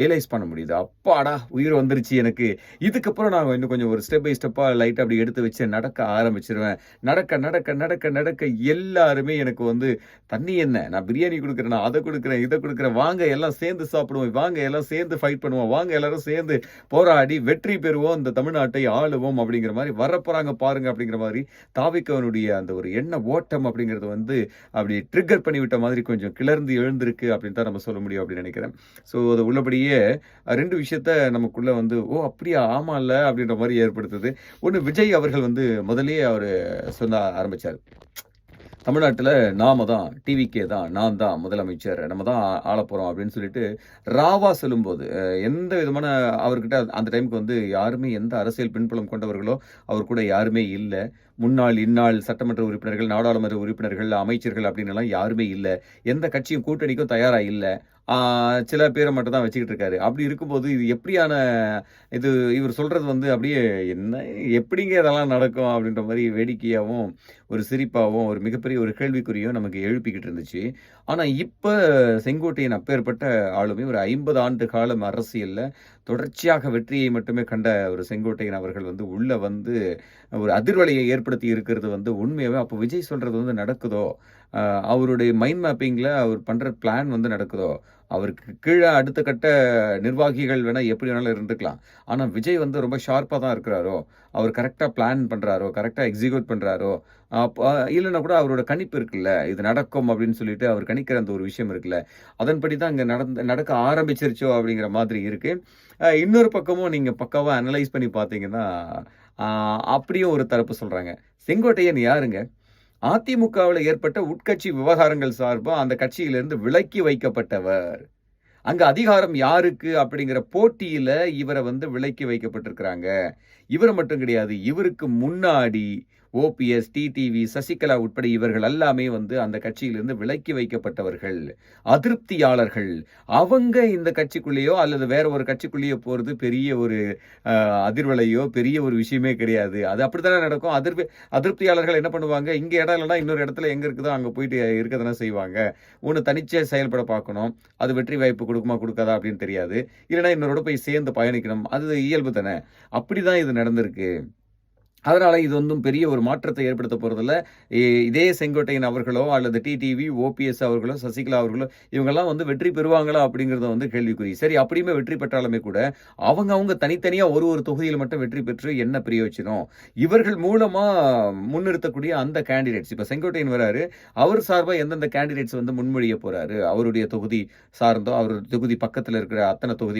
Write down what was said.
Realise பண்ண முடியுது. அப்பாடா! உயிர் வந்துருச்சு எனக்கு. இதுக்கப்புறம் நான் இன்னும் கொஞ்சம் ஒரு ஸ்டெப் பை ஸ்டெப்பாக லைட்டாக அப்படி எடுத்து வச்சு நடக்க ஆரம்பிச்சிருவேன் நடக்க, நடக்க, நடக்க, நடக்க எல்லாருமே எனக்கு வந்து தண்ணி என்ன? நான் பிரியாணி கொடுக்குறேன் நான் அதை கொடுக்குறேன் இதை கொடுக்குறேன் வாங்க எல்லாம் சேர்ந்து சாப்பிடுவோம். வாங்க எல்லாம் சேர்ந்து ஃபைட் பண்ணுவோம். வாங்க எல்லாரும் சேர்ந்து போராடி வெற்றி பெறுவோம். இந்த தமிழ்நாட்டை ஆளுவோம் அப்படிங்கிற மாதிரி வரப்போகிறாங்க பாருங்க அப்படிங்கிற மாதிரி தாவிக்கவனுடைய அந்த ஒரு எண்ண ஓட்டம் அப்படிங்கிறது வந்து அப்படி ட்ரிக்கர் பண்ணிவிட்ட மாதிரி கொஞ்சம் கிளர்ந்து எழுந்திருக்கு அப்படின்னு தான் நம்ம சொல்ல முடியும் அப்படின்னு நினைக்கிறேன். ஸோ அது உள்ளபடியே 2 விஷயத்த நமக்குள்ள வந்து, ஓ! அப்படியா? ஆமால்ல அப்படின்ற மாதிரி ஏற்படுத்துது. ஒண்ணு விஜய் அவர்கள் வந்து முதலே அவரு சொன்ன ஆரம்பிச்சாரு. தமிழ்நாட்டுல நாம தான், டிவிக்கே தான், நான் தான் முதலமைச்சர், நம்ம தான் ஆளப்போறோம் அப்படின்னு சொல்லிட்டு ராவா சொல்லும்போது, எந்த விதமான அவர்கிட்ட அந்த டைமுக்கு வந்து யாருமே எந்த அரசியல் பின்புலம் கொண்டவர்களோ அவர் கூட யாருமே இல்லை முன்னாள், இந்நாள் சட்டமன்ற உறுப்பினர்கள், நாடாளுமன்ற உறுப்பினர்கள், அமைச்சர்கள் அப்படின்லாம் யாருமே இல்லை எந்த கட்சியும் கூட்டணிக்கும் தயாராக இல்லை சில பேரை மட்டும் தான் வச்சுக்கிட்டு இருக்காரு. அப்படி இருக்கும்போது இது எப்படியான இது இவர் சொல்கிறது வந்து அப்படியே என்ன எப்படிங்க இதெல்லாம் நடக்கும்? அப்படின்ற மாதிரி வேடிக்கையாகவும் ஒரு சிரிப்பாகவும் ஒரு மிகப்பெரிய ஒரு கேள்விக்குறியும் நமக்கு எழுப்பிக்கிட்டு இருந்துச்சு. ஆனால் இப்போ செங்கோட்டையின் அப்பேற்பட்ட ஆளுமை ஒரு 50 ஆண்டு காலம் அரசியலில் தொடர்ச்சியாக வெற்றியை மட்டுமே கண்ட ஒரு செங்கோட்டையன் அவர்கள் வந்து உள்ளே வந்து ஒரு அதிர்வலையை ஏற்படுத்தி இருக்கிறது வந்து உண்மையாகவே அப்போ விஜய் சொல்கிறது வந்து நடக்குதோ? அவருடைய மைண்ட் மேப்பிங்கில் அவர் பண்ணுற பிளான் வந்து நடக்குதோ? அவருக்கு கீழே அடுத்த கட்ட நிர்வாகிகள் வேணால் எப்படி வேணாலும் இருந்துக்கலாம். ஆனால் விஜய் வந்து ரொம்ப ஷார்ப்பாக தான் இருக்கிறாரோ? அவர் கரெக்டாக பிளான் பண்ணுறாரோ கரெக்டாக எக்ஸிக்யூட் பண்ணுறாரோ அப்ப கூட அவரோட கணிப்பு இருக்குல்ல. இது நடக்கும் அப்படின்னு சொல்லிட்டு அவர் கணிக்கிற அந்த ஒரு விஷயம் இருக்குல்ல. அதன்படி தான் இங்கே நடந்து நடக்க ஆரம்பிச்சிருச்சோ அப்படிங்கிற மாதிரி இருக்குது இன்னொரு பக்கமும் நீங்கள் பக்காவாக அனலைஸ் பண்ணி பார்த்தீங்கன்னா, அப்படியும் ஒரு தரப்பு சொல்கிறாங்க செங்கோட்டையன் யாருங்க? அதிமுகவுல ஏற்பட்ட உட்கட்சி விவகாரங்கள் சார்பா அந்த கட்சியிலிருந்து விலக்கி வைக்கப்பட்டவர். அங்க அதிகாரம் யாருக்கு? அப்படிங்கிற போட்டியில இவரை வந்து விலக்கி வைக்கப்பட்டிருக்கிறாங்க. இவரை மட்டும் கிடையாது. இவருக்கு முன்னாடி ஓபிஎஸ், டிடிவி, சசிகலா உட்பட இவர்கள் எல்லாமே வந்து அந்த கட்சியிலிருந்து விலக்கி வைக்கப்பட்டவர்கள். அதிருப்தியாளர்கள். அவங்க இந்த கட்சிக்குள்ளேயோ அல்லது வேற ஒரு கட்சிக்குள்ளேயோ போகிறது பெரிய ஒரு அதிர்வலையோ, பெரிய ஒரு விஷயமே கிடையாது. அது அப்படி தானே நடக்கும். அதிர்வு அதிருப்தியாளர்கள் என்ன பண்ணுவாங்க? இங்கே இடம் இல்லைனா இன்னொரு இடத்துல எங்கே இருக்குதோ அங்கே போயிட்டு இருக்க தானே செய்வாங்க. ஒன்று தனிச்சே செயல்பட பார்க்கணும். அது வெற்றி வாய்ப்பு கொடுக்குமா கொடுக்காதா அப்படின்னு தெரியாது. இல்லைனா இன்னொரு போய் சேர்ந்து பயணிக்கணும். அது இயல்பு தானே. அப்படிதான் இது நடந்திருக்கு. அதனால் இது ஒன்றும் பெரிய ஒரு மாற்றத்தை ஏற்படுத்த போகிறதில்ல இதே செங்கோட்டையன் அவர்களோ அல்லது டிடிவி, ஓபிஎஸ் அவர்களோ, சசிகலா அவர்களோ இவங்கெல்லாம் வந்து வெற்றி பெறுவாங்களா? அப்படிங்கிறத வந்து கேள்விக்குறி. சரி அப்படியுமே வெற்றி பெற்றாலுமே கூட அவங்க அவங்க தனித்தனியாக ஒரு ஒரு தொகுதியில் மட்டும் வெற்றி பெற்று என்ன பிரயோஜனம்? இவர்கள் மூலமாக முன்னிறுத்தக்கூடிய அந்த கேண்டிடேட்ஸ் இப்போ செங்கோட்டையன் வராரு. அவர் சார்பாக எந்தெந்த கேண்டிடேட்ஸ் வந்து முன்மொழிய போகிறாரு அவருடைய தொகுதி சார்ந்தோ, அவருடைய தொகுதி பக்கத்தில் இருக்கிற அத்தனை தொகுதி